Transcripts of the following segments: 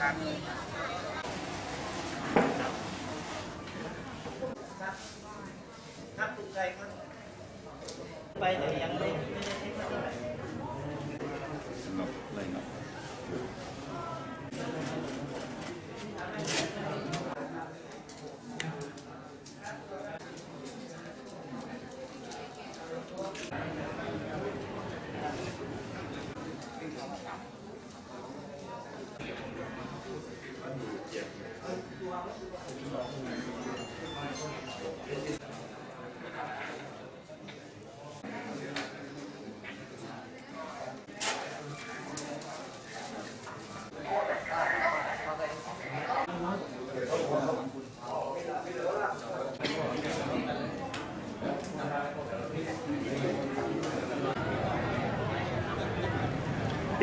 ครับลุงชัยครับ ไปแต่ยังไม่ไม่ได้ใช้เท่าไหร่ พ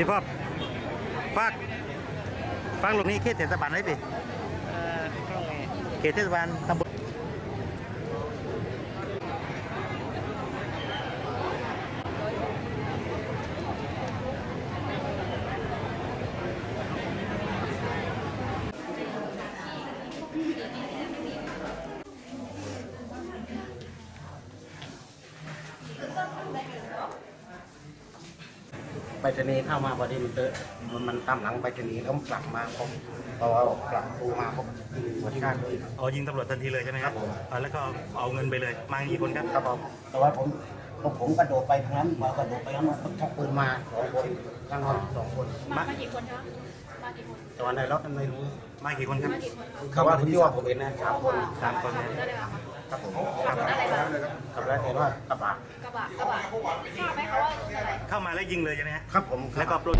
ี่พ่อ ฝากฝากลงนี้เขตเทศบาลไหนพี่เอ่อตรงนี้เขตเทศบาลตำบล ไปรษณีย์เข้ามาพอดีมันเตอะมันมันตามหลังไปรษณีย์แล้วมันกลับมาผมพอเอากลับตูมาผมหัวชาติเลยอ๋อยิงตำรวจทันทีเลยใช่ไหมครับครับผมอ่าแล้วก็เอาเงินไปเลย มากี่คนครับครับผมแต่ว่าผมผมผมกระโดดไปทางนั้นมากระโดดไปทางนั้นชักปืนมาสองคนทางนั้นสองคนมามากี่คนคะมากี่คนแต่ว่าในรถนั้นไม่รู้มากี่คนครับมากี่คนเขาว่าที่ว่าผมเห็นนะสามคนสามคนนะ ได้เลยค่ะ ครับผมขับอะไรมาขับแรกเห็นว่ากระบะกระบะกระบะทราบไหมคะว่าอะไรเข้ามาแล้วยิงเลยใช่ไหมฮะครับผมแล้วก็ปล้น